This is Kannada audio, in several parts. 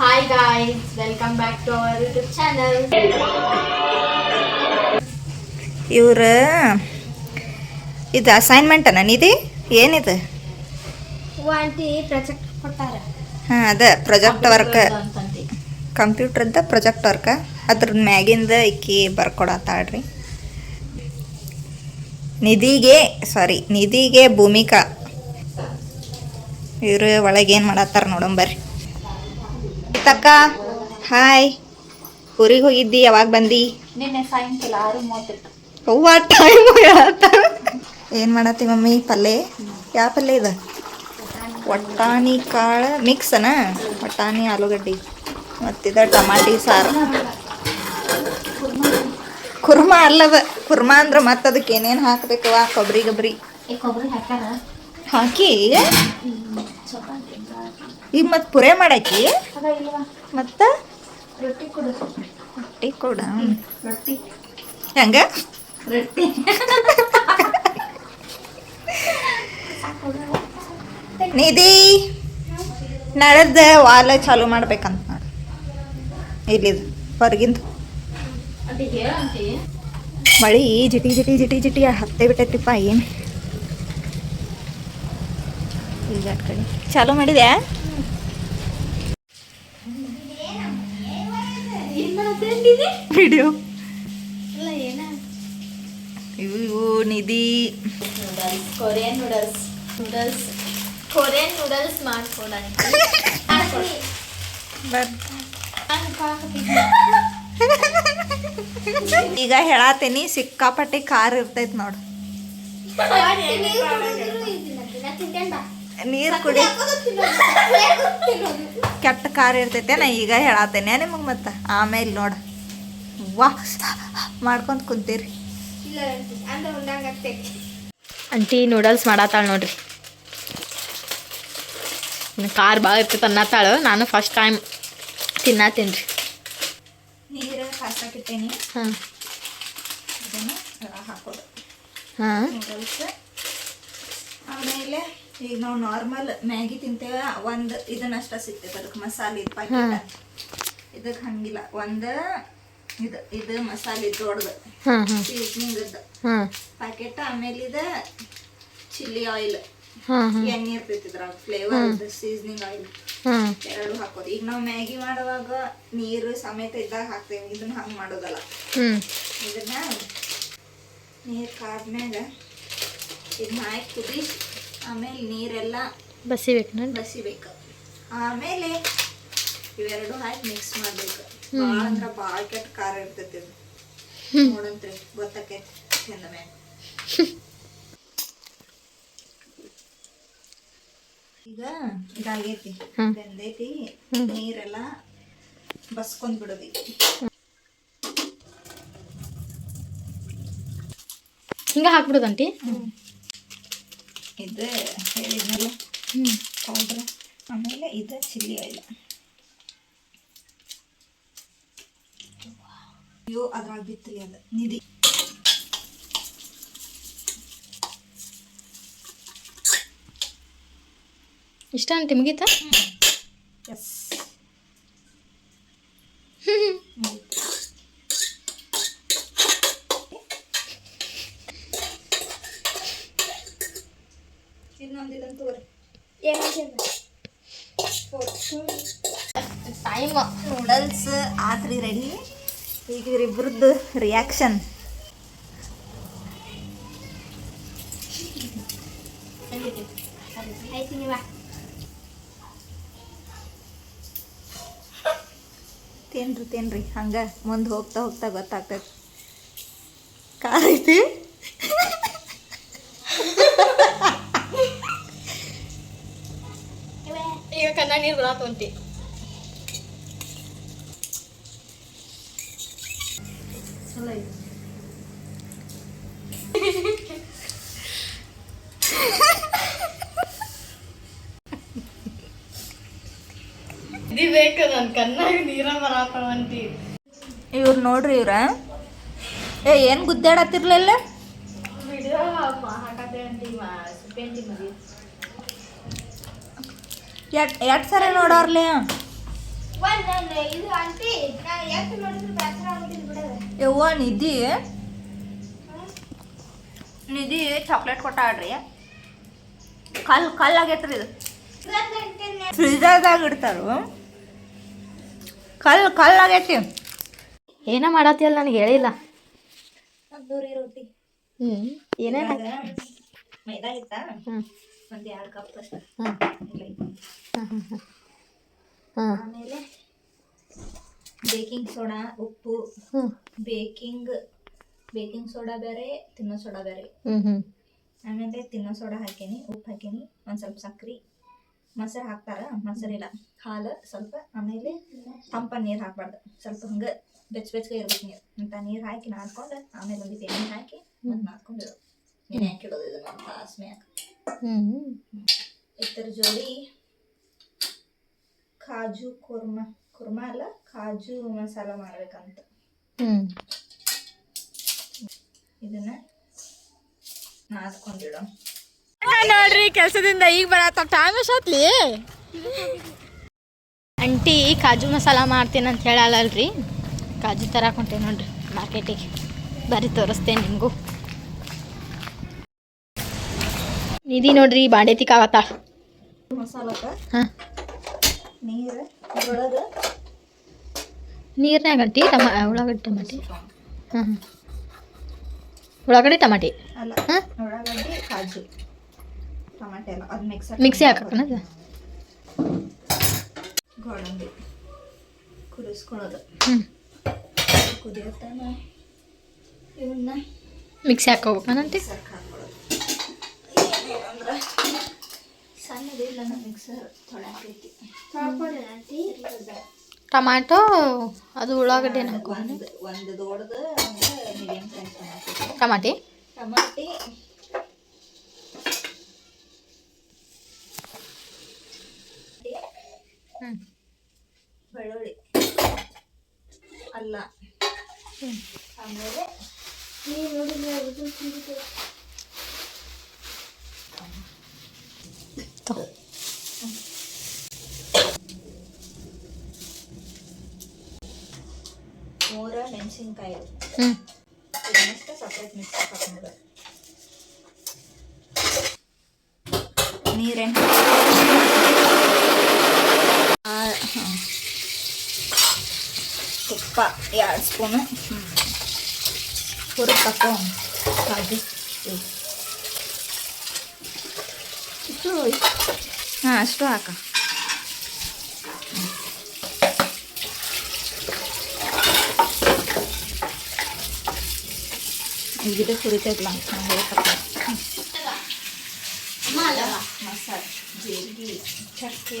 Hi guys welcome back to our YouTube channel. ಇವ್ರ ಇದು ಅಸೈನ್ಮೆಂಟ್ ನಿಧಿ? ಏನಿದು? ಆಂಟಿ ಪ್ರಾಜೆಕ್ಟ್ ಕೊಟ್ಟಾರ. ಹಾಂ ಅದ ಪ್ರಾಜೆಕ್ಟ್ ವರ್ಕ್ ಕಂಪ್ಯೂಟ್ರದ್ದು ಪ್ರಾಜೆಕ್ಟ್ ವರ್ಕ ಅದ್ರ ಮ್ಯಾಗಿಂದ ಇಕ್ಕಿ ಬರ್ಕೊಡತ್ತಾಳ್ರಿ. ನಿಧಿಗೆ ಸಾರಿ ನಿಧಿಗೆ ಭೂಮಿಕಾ. ಇವ್ರು ಒಳಗೇನು ಏನು ಮಾಡತ್ತಾರ ನೋಡಂಬರ್ರಿ ತಕ್ಕ ಹಾಯ್ ಊರಿಗೆ ಹೋಗಿದ್ದಿ ಯಾವಾಗ ಬಂದಿ? ನಿನ್ನೆ ಸಾಯಂಕಾಲ ಆರು ಟೈಮ್ ಏನು ಮಾಡತ್ತಿ ಮಮ್ಮಿ ಪಲ್ಲೆ? ಯಾವ ಪಲ್ಯ ಇದು? ಕಾಳ ಕಾಳು ಮಿಕ್ಸನಾ ಒಟ್ಟಾಣಿ ಆಲೂಗಡ್ಡಿ ಮತ್ತಿದ ಟಮಾಟಿ ಸಾರು. ಕುರ್ಮ ಅಲ್ಲದ. ಕುರ್ಮಾ ಅಂದ್ರೆ ಮತ್ತೆ ಅದಕ್ಕೆ ಏನೇನು ಹಾಕ್ಬೇಕವ ಕೊಬ್ಬರಿ ಗಬ್ರಿ. ಹಾಕಿ? ಈಗ ಮತ್ ಪುರೇ ಮಾಡಾಕಿ? ಮತ್ತು? ರೊಟ್ಟಿ ಕೊಡು. ರೊಟ್ಟಿ ಕೊಡ. ರೊಟ್ಟಿ. ಹೆಂಗ? ರೊಟ್ಟಿ. ನಿಧಿ ನಳದ ವಾಲ ಚಾಲು ಮಾಡ್ಬೇಕಂತ ನೋಡಿ ಇಲ್ಲಿದು ಹೊರಗಿಂದು. ಮಳಿ ಜಿಟಿ ಜಿಟಿ ಜಿಟಿ ಜಿಟಿ ಹತ್ತೆ ಬಿಟ್ಟೈತಿಪ್ಪ ಏನು? ಈಗ ಕಡೆ ಚಾಲು ಮಾಡಿದ್ಯಾ ಏನ್ ಮಾಡತ್ತೇಂದಿದಿ ವಿಡಿಯೋ. ಇವು ಇವು Nidhi. Noodles Korean noodles noodles Korean noodles ಮಾಡ್ಕೊಡಂತ ಈಗ ಹೇಳತೇನಿ ಸಿಕ್ಕಾಪಟ್ಟೆ ಕಾರ್ ಇರ್ತೈತಿ ನೋಡು. ನೀರು ಕುಡಿ. ಕೆಟ್ಟ ಕಾರ್ ಇರ್ತೈತೆ ನಾ ಈಗ ಹೇಳತ್ತೇನೆ ನಿಮಗೆ ಮತ್ತೆ? ಆಮೇಲೆ ನೋಡು. ವಾ ಮಾಡ್ಕೊಂಡು ಕುಂತೀರಿ. ಅಂಟಿ ನೂಡಲ್ಸ್ ಮಾಡತ್ತಾಳ ನೋಡ್ರಿ. ಕಾರ್ ಭಾಳ ಇರ್ತೈತೆ ಅನ್ನತ್ತಾಳು ನಾನು ಫಸ್ಟ್ ಟೈಮ್ ತಿನ್ನತ್ತೀನಿ ರೀ ನೀರು ಹಾಕಿಟ್ಟೇನಿ ಹಾಂ. ಇದನ್ನು ಹಾಕೋದು. ಹಾಂ. ನೂಡಲ್ಸ್ ಆಮೇಲೆ ಈಗ ನಾವು ನಾರ್ಮಲ್ ಮ್ಯಾಗಿ ತಿಂತೇವೆ ಒಂದು ಇದನ್ನಷ್ಟ ಸಿಗ್ತೈತೆ. ಅದಕ್ಕೆ ಮಸಾಲೆ ಇದು ಪ್ಯಾಕೆಟ್ ಇದಕ್ಕೆ ಹಂಗಿಲ್ಲ. ಒಂದು ಇದು ಇದು ಮಸಾಲೆ ದೊಡ್ಡದು. ಸೀಸನಿಂಗ್ ಪ್ಯಾಕೆಟ್ ಆಮೇಲೆ ಇದು ಚಿಲ್ಲಿ ಆಯಿಲ್ ಎಣ್ಣೆ ಇರ್ತೈತಿ ಇದ್ರಾಗ ಫ್ಲೇವರ್ ಸೀಸನಿಂಗ್ ಆಯಿಲ್ ಎರಡು ಹಾಕೋದು. ಈಗ ನಾವು ಮ್ಯಾಗಿ ಮಾಡುವಾಗ ನೀರು ಸಮೇತ ಇದ್ದಾಗ ಹಾಕ್ತೇವೆ. ಇದನ್ನ ಹಂಗೆ ಮಾಡೋದಲ್ಲ. ಇದನ್ನ ನೀರು ಕಾದ್ಮ್ಯಾಗ ಇದನ್ನ ಹಾಕಿ ಕುದಿಸಿ ಆಮೇಲೆ ನೀರೆಲ್ಲ ಬಸಿಬೇಕು ಬಸಿಬೇಕು. ಆಮೇಲೆ ಇವೆರಡು ಹಾಕಿ ಮಿಕ್ಸ್ ಮಾಡ್ಬೇಕು. ಭಾಳ ಅಂದ್ರೆ ಭಾಳ ಕೆಟ್ಟ ಖಾರ ಇರ್ತೈತಿ ನೋಡಂತ್ರಿ ಗೊತ್ತಾಕೈತಿ ತಿಂದ ಮ್ಯಾಗ. ಈಗ ಇದಾಗೈತಿ. ಬೆಂದೈತಿ ನೀರೆಲ್ಲ ಬಸ್ಕೊಂಡ್ ಬಿಡೋದು. ಹಿಂಗೆ ಹಾಕ್ಬಿಡೋದು ಅಂಟಿ ಇದು ಹೇಳಿದ್ನಲ್ಲ. ಪೌಡ್ರ್ ಆಮೇಲೆ ಇದು ಚಿಲ್ಲಿ ಆಯಿಲ್. ಅಯ್ಯೋ ಅದ್ರಾಗ ಬಿತ್ತಲಿ ಅದು ನಿಧಿ. ಇಷ್ಟ ಅಂತ ಮುಗೀತ? ಎಸ್ ಇನ್ನೊಂದು ಇದನ್ನು ತೋರಿ ಟೈಮ್ ನೂಡಲ್ಸ್ ಆತ್ರಿ ರೆಡಿ ಈಗ ಇವ್ರಿಬ್ರದ್ದು ರಿಯಾಕ್ಷನ್ ತಿನ್ರಿ ತಿನ್ರಿ. ಹಂಗ ಮುಂದೆ ಹೋಗ್ತಾ ಹೋಗ್ತಾ ಗೊತ್ತಾಗ್ತೈತಿ. ಖಾರ ಐತಿ ಈಗ ಕನ್ನಡ ನೀರು ಬರತ್ತ ಚಲೋ ಐತಿ ಇದು ಬೇಕು ನನ್ನ ಕಣ್ಣಾಗ ನೀರ ಇವ್ರು ನೋಡ್ರಿ ಇವ್ರ. ಏ ಏನು ಗುದ್ದಾಡತ್ತಿರ್ಲಿಲ್ಲ? ವಿಡಿಯೋ ಹಾಕತ್ತೆ ಅಂಟಿ ಸುಪ್ಪಿ ಮದಿ. ಎಷ್ಟು ಸರಿ ನೋಡೋರ್ಲಿ? ಇದು ಆಂಟಿ ನಾ ಎಷ್ಟು ನೋಡಿದ್ರು ಯವ್ವ ನಿಧಿ. ನಿಧಿ ಚಾಕ್ಲೇಟ್ ಕೊಟ್ಟಾಡ್ರಿ ಕಲ್ ಕಲ್ ಆಗೈತ್ರಿ ಇದು. ಫ್ರಿಜರ್ದಾಗ ಇಡ್ತಾರೆ. ಕಲ್ ಕಲ್ ಆಗೈತಿ. ಏನೋ ಮಾಡತ್ತಿಯಲ್ಲ ನನಗೆ ಹೇಳಿಲ್ಲ. ತಂದೂರಿ ರೊಟ್ಟಿ. ಹ್ಞೂ ಏನೇನು ಮೈದಾ ಹಿಟ್ಟ ಹ್ಞೂ ಒಂದು ಎರಡು ಕಪ್ ಅಷ್ಟೇ. ಹಾಂ ಹಾಂ ಹಾಂ ಆಮೇಲೆ ಬೇಕಿಂಗ್ ಸೋಡಾ ಉಪ್ಪು ಬೇಕಿಂಗ್ ಬೇಕಿಂಗ್ ಸೋಡಾ ಬೇರೆ ತಿನ್ನೋ ಸೋಡಾ ಬೇರೆ. ಆಮೇಲೆ ತಿನ್ನೋ ಸೋಡಾ ಹಾಕೀನಿ ಉಪ್ಪು ಹಾಕೀನಿ ಒಂದು ಸ್ವಲ್ಪ ಸಕ್ರೆ ಮೊಸರು ಹಾಕ್ತಾರ ಮೊಸರಿಲ್ಲ ಹಾಲು ಸ್ವಲ್ಪ ಆಮೇಲೆ ತಂಪ ನೀರು ಹಾಕ್ಬಾರ್ದು. ಸ್ವಲ್ಪ ಹಂಗೆ ಬೆಚ್ಚ ಬೆಚ್ಚಗೆ ಇರ್ಬೇಕು ನೀರು. ಅಂತ ನೀರು ಹಾಕಿ ನಾದ್ಕೊಂಡು ಆಮೇಲೆ ಒಂದು ಎಣ್ಣೆ ಹಾಕಿ ಮತ್ತೆ ನಾದ್ಕೊಂಡು ನೆನೆ ಹಾಕಿಡೋದು ಇದನ್ನ ಒಂದು ಮ್ಯಾಗ ಹ್ಞೂ ಇದ್ರ ಜೋಡಿ ಕಾಜು ಕುರ್ಮಾ. ಕುರ್ಮಾ ಅಲ್ಲ ಕಾಜು ಮಸಾಲ ಮಾಡ್ಬೇಕಂತ. ಹ್ಞೂ ಇದನ್ನ ನಾದ್ಕೊಂಡಿಡೋ. ನೋಡ್ರಿ ಕೆಲಸದಿಂದ ಈಗ ಬರತ್ತ. ಟೈಮ್ ಎಷ್ಟೊತ್ಲಿ ಅಂಟಿ ಕಾಜು ಮಸಾಲ ಮಾಡ್ತೀನಿ ಅಂತ ಹೇಳಲ್ಲಲ್ರಿ ಕಾಜು ತರಕ್ಕೆ ಹೊಂಟೇವಿ ನೋಡ್ರಿ ಮಾರ್ಕೆಟಿಗೆ. ಬರೀ ತೋರಿಸ್ತೇನೆ ನಿಮಗೂ. ನಿಧಿ ನೋಡ್ರಿ ಬಾಂಡೆ ತಿಕ್ಕಾಗತ್ತಾಳ ಮಸಾಲಕ್ಕ? ಹಾಂ. ನೀರು ಒಳಗೆ ನೀರ್ನ್ಯಾಗ ಅಂಟಿ ಟಮಾ ಉಳ್ಳಾಗಡ್ಡಿ ಟಮಾಟಿ. ಹಾಂ ಹಾಂ ಉಳ್ಳಾಗಡ್ಡಿ ಟಮಾಟಿ. ಅಲ್ಲ ಹಾಂ? ಉಳ್ಳಾಗಡ್ಡಿ ಕಾಜು. ಟಮಾಟೆ ಅಲ್ಲ ಅದು ಮಿಕ್ಸರ್ ಮಿಕ್ಸಿ ಹಾಕಕ್ಕನದು ಗೋಡಂಬಿ. ಕುದಿಸ್ಕೊಳ್ಳೋದು. ಹ್ಞೂ ಕುದಿಯತ್ತಾನ? ಇವನ್ನ ಮಿಕ್ಸಿ ಮಿಕ್ಸರ್ಗೆ ಹಾಕೊಳ್ಳೋದು ಅಂದ್ರೆ ಸಣ್ಣದಿಲ್ಲ ನಮ್ಮ ಮಿಕ್ಸರ್ ತೊಳಕೈತಿ ಆಂಟಿ ಟಮಾಟೊ ಅದು ಉಳ್ಳಾಗಡ್ಡಿ ಹಾಕೋ ಒಂದು ಒಂದು ದೊಡ್ಡದು ಒಂದು ಮೀಡಿಯಂ ಸೈಜ್ ಟಮಾಟೆ ಟಮಾಟಿ ಟಮಾಟಿ ಹ್ಞೂ ಬೆಳ್ಳುಳ್ಳಿ ಅಲ್ಲ ಆಮೇಲೆ ನೀವು ನೋಡಿದ್ರೆ ಮೆಣಸಿನ್ಕಾಯಿ ಹ್ಞೂ ಇದನ್ನಷ್ಟೇ ಸಪ್ರೇಟ್ ಮಿಕ್ಸ್ ಹಾಕೊಂಡು ನೀರೇನು ತುಪ್ಪ ಎರಡು ಸ್ಪೂನು ಹುರುಪ್ ಹಾಕೋ ಕಾಜು ಹಾಂ ಅಷ್ಟು ಹಾಕ ಈಗ ಇದು ಹುರಿತೈತಲ್ಲ ಮಸಾಲೆ ಜೀರಿಗೆ ಚಕ್ಕೆ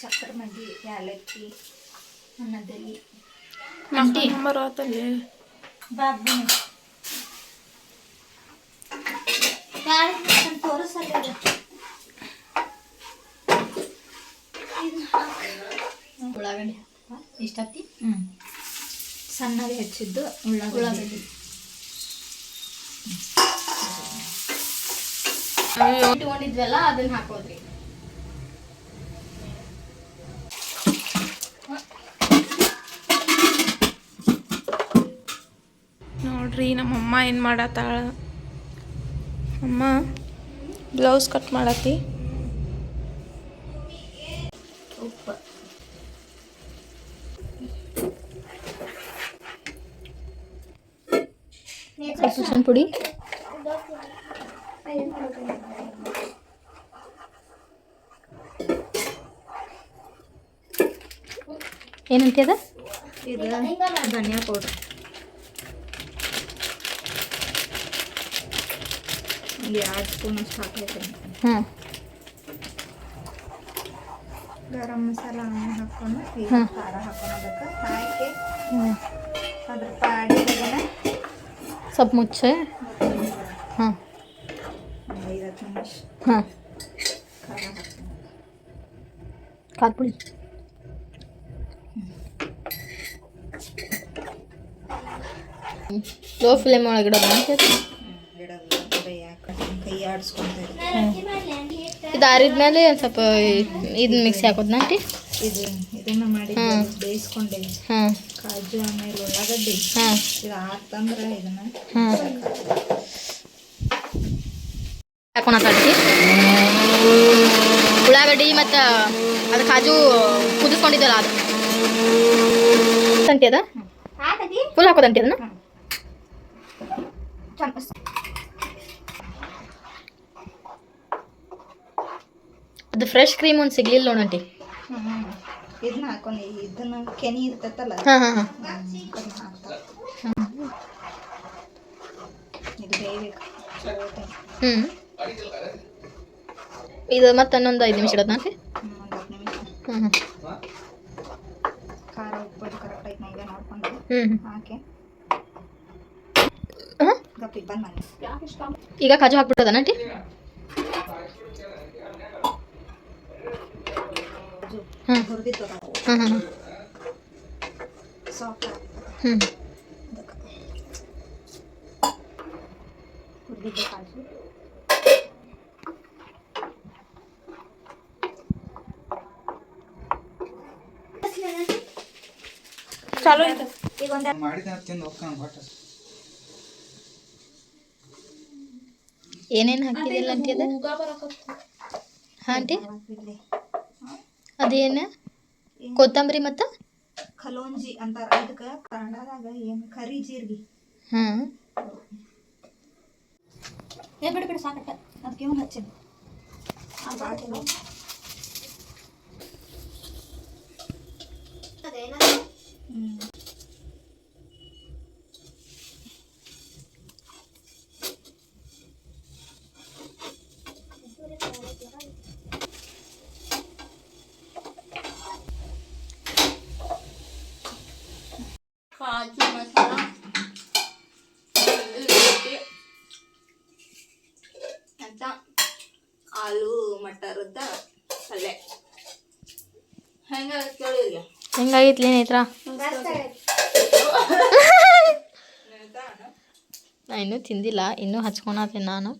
ಚಕ್ಕರ ಮಗ್ಗಿ ಯಾಲಕ್ಕಿ ಅನ್ನದಲ್ಲಿ. ಆಂಟಿ. ಬಾಬು ತೋರಿಸಲ್ಲ ಉಳ್ಳಾಗಡ್ಡಿ ಇಷ್ಟತ್ತಿ? ಹ್ಞೂ ಸಣ್ಣಗೆ ಹೆಚ್ಚಿದ್ದು ಉಳ್ಳಾಗಡ್ಡಿ. ಇಟ್ಕೊಂಡಿದ್ವಲ್ಲ ಅದನ್ನ ಹಾಕೋದ್ರಿ. ನೋಡ್ರಿ ನಮ್ಮಮ್ಮ ಏನು ಮಾಡತ್ತಾಳ? ಅಮ್ಮ ಬ್ಲೌಸ್ ಕಟ್ ಮಾಡತ್ತಿ ಉಪ್ಪು ಹುಣ್ಸೆಹಣ್ಣು ಪುಡಿ. ಏನಂತೀಯದ ಇದು ಧನಿಯಾ ಪೌಡ್ರ್. ಎರಡು ಸ್ಪೂನ್ ಅಷ್ಟು ಹಾಕೈತೆ ಹಾಂ. ಗರಂ ಮಸಾಲ ಹಾಕೊಂಡು ಖಾರ ಹ್ಮ್. ಅದಕ್ಕೆ ಹಾಕಿ ಅದ್ರ ಪಾಡಿದಾಗನ ಮುಚ್ಚೆ? ಹಾಂ. हाँ ಖಾರ ಪುಡಿ ಲೋ ಫ್ಲೇಮ್ ಒಳಗೆ ಇಡೋದು ಅಂತ ಇಡೋದು ಬೇಯಾಕ ಕೈ ಆಡಿಸ್ಕೊಂತ ಇದು ಆರಿದ್ಮೇಲೆ ಒಂದು ಸ್ವಲ್ಪ ಇದನ್ನ ಮಿಕ್ಸಿ ಹಾಕೋದ್ನ ಆಂಟಿ ಇದು ಇದನ್ನ ಮಾಡಿ ಬೇಯಿಸ್ಕೊಂಡೆ. ಹಾಂ. ಕಾಜು ಆಮೇಲೆ ಉಳ್ಳಾಗಡ್ಡಿ. ಹಾಂ ಇದು ಆತಂದ್ರೆ ಇದನ್ನ ಹಾಂ ಹಾಕೊಳತ್ತಾಡ್ತಿ ಉಳ್ಳಾಗಡ್ಡಿ ಮತ್ತು ಅದು ಕಾಜು ಕುದಿಸ್ಕೊಂಡಿದ್ದಲ್ಲ ಅದು. ತಂತಿ ಅದ? ಫುಲ್ ಹಾಕೋದಂತೆ ಅದನ್ನ? ಅದು ಫ್ರೆಶ್ ಕ್ರೀಮ್ ಒಂದು ಸಿಗ್ಲಿಲ್ಲ ನೋಡಂಟಿ ಇದನ್ನ ಹಾಕೊಂಡು ಇದನ್ನ ಕೆನಿ ಇರ್ತೈತಲ್ಲ? ಹಾಂ ಹಾಂ ಹಾಂ. ಅದನ್ನ ಹಾಕ್ತಾರೆ ಇದು ಬೇಯಬೇಕು. ಹ್ಞೂ ಇದು ಮತ್ತೆ ಇನ್ನೊಂದು ಐದು ನಿಮಿಷ ಇಡೋದು? ನಿಮಿಷ. ಹ್ಞೂ ಹ್ಞೂ ಖಾರ ಉಪ್ಪು ಕರೆಕ್ಟ್ ಐತೆ ನಂಗೆ ನೋಡ್ಕೊಂಡು. ಹ್ಞೂ ಹ್ಞೂ ಹಾಕಿ. ಈಗ ಕಾಜು ಹಾಕ್ಬಿಟ್ಟದ ಆಂಟಿ? ಹಾಂ ಹಾಂ ಸಾಫ್ಟ್ ಹ್ಞೂ ಹುರಿದಿದ್ದು ಕಾಜು ಚಾಲು ಐತೆ ಈಗ ಒಂದು ಮಾಡಿದ ತಿಂದು ಹೋಗ್ತಾನೆ ಹೊಟ್ಟ ಏನೇನು ಹಾಕಿದಿಲ್ಲ ಹಾಂ ಆಂಟಿ ಅದೇನು? ಕೊತ್ತಂಬರಿ ಮತ್ತು? ಕಲೋಂಜಿ ಅಂತಾರ. ಅದಕ್ಕೆ ಕನ್ನಡದಾಗ ಏನು? ಕರಿ ಜೀರಿಗೆ. ಹಾಂ. ಏ ಬಿಡು ಬಿಡು ಸಾಕಟ್ಟ ಅದಕ್ಕೆ ಇವನು ಹಚ್ಚಿನ ಹ್ಞೂ ಕಾಜು ಮಸಾಲ ಅಂತ ಆಲೂ ಮಟರದ ಪಲ್ಯ ಹೆಂಗ ಕೇಳಿದ್ಯ ಹೆಂಗಾಗಿತ್ಲಿ ನೇತ್ರ? ನಾ ಇನ್ನೂ ತಿಂದಿಲ್ಲ ಇನ್ನೂ ಹಚ್ಕೊಳತೀನಿ ನಾನು.